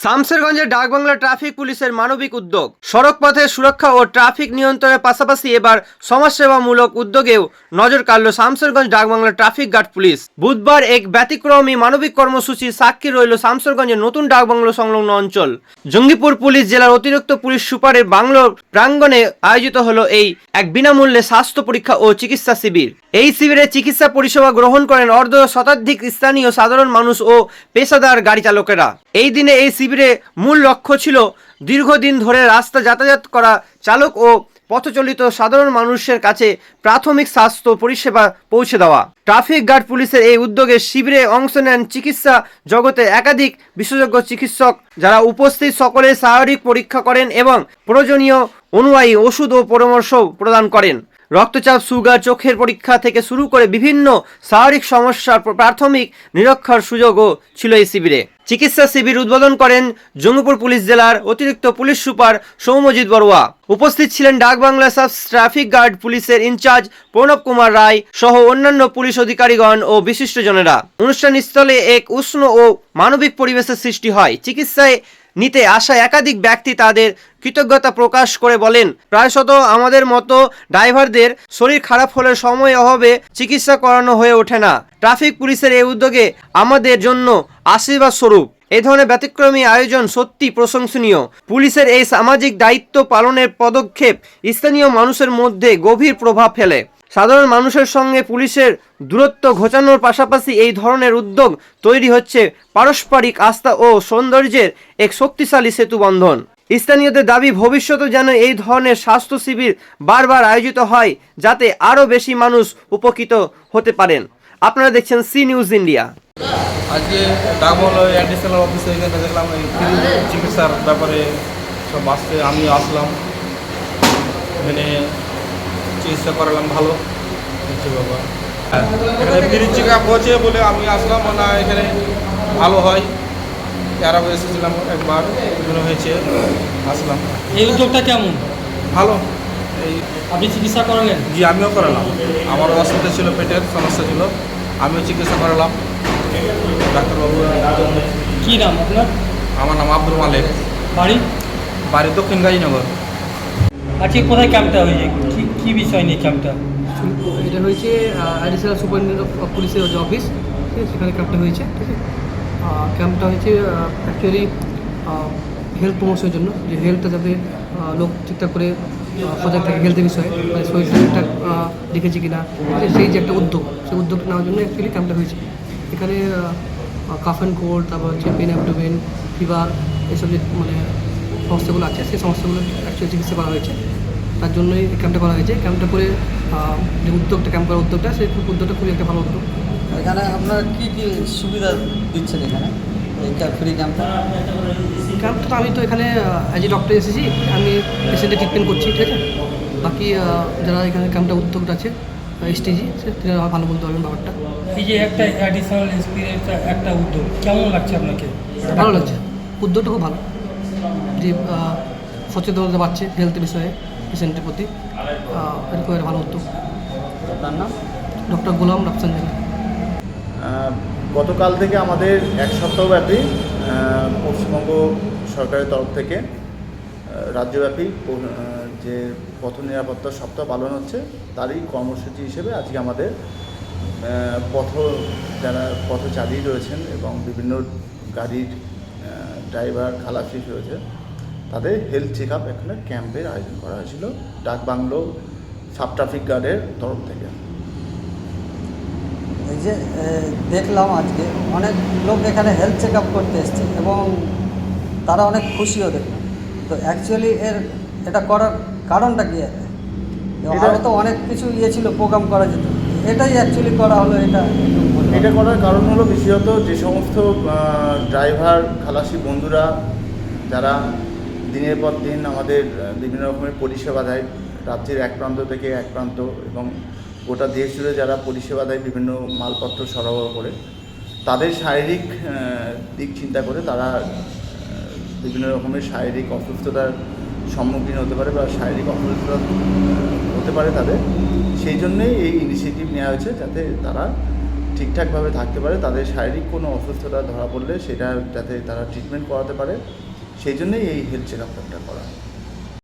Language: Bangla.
শামসেরগঞ্জের ডাকবাংলা ট্রাফিক পুলিশের মানবিক উদ্যোগ। সড়ক পথে সুরক্ষা ও ট্রাফিক নিয়ন্ত্রণের পাশাপাশি এবার সমাজসেবামূলক উদ্যোগেও নজর কাড়ল Samserganj Dakbangla traffic guard police. বুধবার এক ব্যতিক্রমী মানবিক কর্মসূচির সাক্ষী রইল শামসেরগঞ্জের নতুন ডাকবাংলো সংলগ্ন অঞ্চল। জঙ্গিপুর পুলিশ জেলার অতিরিক্ত পুলিশ সুপারের বাংলো প্রাঙ্গণে আয়োজিত হলো এই এক বিনামূল্যে স্বাস্থ্য পরীক্ষা ও চিকিৎসা শিবির। এই শিবিরে চিকিৎসা পরিষেবা গ্রহণ করেন অর্ধ শতাধিক স্থানীয় সাধারণ মানুষ ও পেশাদার গাড়ি চালকেরা এই দিনে এই শিবিরে মূল লক্ষ্য ছিল দীর্ঘদিন ধরে রাস্তা যাতায়াত করা চালক ও পথচলিত সাধারণ মানুষের কাছে প্রাথমিক স্বাস্থ্য পরিষেবা পৌঁছে দেওয়া। ট্রাফিক গার্ড পুলিশের এই উদ্যোগে শিবিরে অংশ নেন চিকিৎসা জগতে একাধিক বিশেষজ্ঞ চিকিৎসক, যারা উপস্থিত সকলের শারীরিক পরীক্ষা করেন এবং প্রয়োজনীয় অনুযায়ী ওষুধ ও পরামর্শ প্রদান করেন। রক্তচাপ, সুগার, চোখের পরীক্ষা থেকে শুরু করে বিভিন্ন শারীরিক সমস্যার প্রাথমিক নিরক্ষার সুযোগও ছিল এই শিবিরে। চিকিৎসা শিবির উদ্বোধন করেন জঙ্গিপুর পুলিশ জেলার অতিরিক্ত পুলিশ সুপার সৌমজিৎ বড়ুয়া। উপস্থিত ছিলেন Dak Bangla sub traffic guard পুলিশের ইনচার্জ প্রণব কুমার রায় সহ অন্যান্য পুলিশ অধিকারীগণ ও বিশিষ্টজনেরা। অনুষ্ঠান স্থলে এক উষ্ণ ও মানবিক পরিবেশের সৃষ্টি হয়। চিকিৎসায় নিতে আসা একাধিক ব্যক্তি তাদের কৃতজ্ঞতা প্রকাশ করে বলেন, প্রায়শত আমাদের মতো ড্রাইভারদের শরীর খারাপ হলে সময় অভাবে চিকিৎসা করানো হয়ে ওঠে না। ট্রাফিক পুলিশের এই উদ্যোগে আমাদের জন্য আশীর্বাদ স্বরূপ। এই ধরনের ব্যতিক্রমী আয়োজন সত্যি প্রশংসনীয়। পুলিশের এই সামাজিক দায়িত্ব পালনের পদক্ষেপ স্থানীয় মানুষের মধ্যে গভীর প্রভাব ফেলে। সাধারণ মানুষের সঙ্গে পুলিশের দূরত্ব ঘোচানোর পাশাপাশি এই ধরনের উদ্যোগ তৈরি হচ্ছে পারস্পরিক আস্থা ও সৌন্দর্যের এক শক্তিশালী সেতু বন্ধন। স্থানীয়দের দাবি ভবিষ্যতে যেন এই ধরনের স্বাস্থ্য শিবির বারবার আয়োজিত হয়, যাতে আরও বেশি মানুষ উপকৃত হতে পারেন। আপনারা দেখছেন সি নিউজ ইন্ডিয়া। আজকে অফিসে এখানে দেখলাম, এই চিকিৎসার ব্যাপারে সব আসতে আমি আসলাম। চিকিৎসা করালাম ভালো। হচ্ছে আর এখানে হচ্ছে বলে আমি আসলাম না এখানে ভালো হয়। এরাও এসেছিলাম একবার হয়েছে আসলাম। এই উদ্যোগটা কেমন? ভালো। এই আপনি চিকিৎসা করালেন? জি আমিও করালাম। আমারও অসুবিধা ছিল পেটের সমস্যা ছিল আমিও চিকিৎসা করালাম। ডাক্তারবাবু কী নাম আপনার? আমার নাম আব্দুল মালিক। বাড়ি? বাড়ি দক্ষিণ গাজীনগর। আজকে কোথায় ক্যাম্পটা হয়েছে? কি কি বিষয় নিয়ে ক্যাম্পটা? এটা হয়েছে অ্যাডিশনাল সুপারিনটেন্ডেন্ট অফ পুলিশের যে অফিস সেখানে ক্যাম্পটা হয়েছে, ঠিক আছে। ক্যাম্পটা হয়েছে অ্যাকচুয়ালি হেলথ প্রমোশনের জন্য, যে হেলথটা যাতে লোক ঠিকঠাক করে সজাগ থাকে হেলথের বিষয়ে মানে শরীর ঠিকঠাক দেখেছে ঠিক আছে, সেই যে একটা উদ্যোগ, সেই উদ্যোগটা নেওয়ার জন্য অ্যাকচুয়ালি ক্যাম্পটা হয়েছে। এখানে কাফ অ্যান্ড কোল্ড তারপর হচ্ছে পেন অ্যাবডোমেন ফিভার এসব যে মানে সমস্যাগুলো আছে, সেই সমস্যাগুলো অ্যাকচুয়ালি চিকিৎসা করা হয়েছে। তার জন্যই এই ক্যাম্পটা করা হয়েছে। ক্যাম্পটা করে যে উদ্যোগটা ক্যাম্প করার উদ্যোগটা সেই উদ্যোগটা খুবই একটা ভালো উদ্যোগ। এখানে আপনারা কী কী সুবিধা দিচ্ছেন এখানে? ফ্রি ক্যাম্পে ক্যাম্পটা তো আমি তো এখানে অ্যাজ এ ডক্টর এসেছি। আমি পেশেন্টের ট্রিটমেন্ট করছি ঠিক আছে? বাকি যারা এখানে ক্যাম্পটা উদ্যোগটা আছে এসটিজি আমার ভালো বলতে পারবেন ব্যাপারটা। এই যে একটা অ্যাডিশনাল এক্সপিরিয়েন্স একটা উদ্যোগ কেমন লাগছে আপনাকে? ভালো লাগছে। উদ্যোগটা খুব ভালো। যে সচেতনতা বাড়ছে হেলথ বিষয়ে। পেশেন্টের প্রতি একটা ভালো উদ্যোগ। তার নাম? ডক্টর গোলাম রাফসানজানি আহ, গতকাল থেকে আমাদের এক সপ্তাহব্যাপী পশ্চিমবঙ্গ সরকারের তরফ থেকে রাজ্যব্যাপী যে পথ নিরাপত্তা সপ্তাহ পালন হচ্ছে তারই কর্মসূচি হিসেবে আজকে আমাদের পথ যারা পথচারী রয়েছেন এবং বিভিন্ন গাড়ির ড্রাইভার খালাসি রয়েছে তাদের হেলথ চেক আপ এখানে ক্যাম্পের আয়োজন করা হয়েছিল ডাক বাংলো সাব ট্রাফিক গার্ডের তরফ থেকে। এই যে দেখলাম আজকে অনেক লোক এখানে হেলথ চেক আপ করতে এসছে এবং তারা অনেক খুশিও দেখলাম। তো অ্যাকচুয়ালি এর এটা করার কারণটা কি আরও তো অনেক কিছু ইয়ে ছিল প্রোগ্রাম করা যেত। এটাই অ্যাকচুয়ালি করা হলো এটা এটা করার কারণ হলো বিশেষত যে সমস্ত ড্রাইভার খালাসি বন্ধুরা যারা দিনের পর দিন আমাদের বিভিন্ন রকমের পরিষেবা দেয়। রাজ্যের এক প্রান্ত থেকে এক প্রান্ত এবং গোটা দেশ জুড়ে যারা পরিষেবা দেয় বিভিন্ন মালপত্র সরবরাহ করে, তাদের শারীরিক দিক চিন্তা করে তারা বিভিন্ন রকমের শারীরিক অসুস্থতার সম্মুখীন হতে পারে বা শারীরিক অসুস্থতা হতে পারে তাদের। সেই জন্যই এই ইনিশিয়েটিভ নেওয়া হয়েছে যাতে তারা ঠিকঠাকভাবে থাকতে পারে। তাদের শারীরিক কোনো অসুস্থতা ধরা পড়লে সেটা যাতে তারা ট্রিটমেন্ট করাতে পারে। সেই জন্যই এই হেলথ চেক আপটা করা।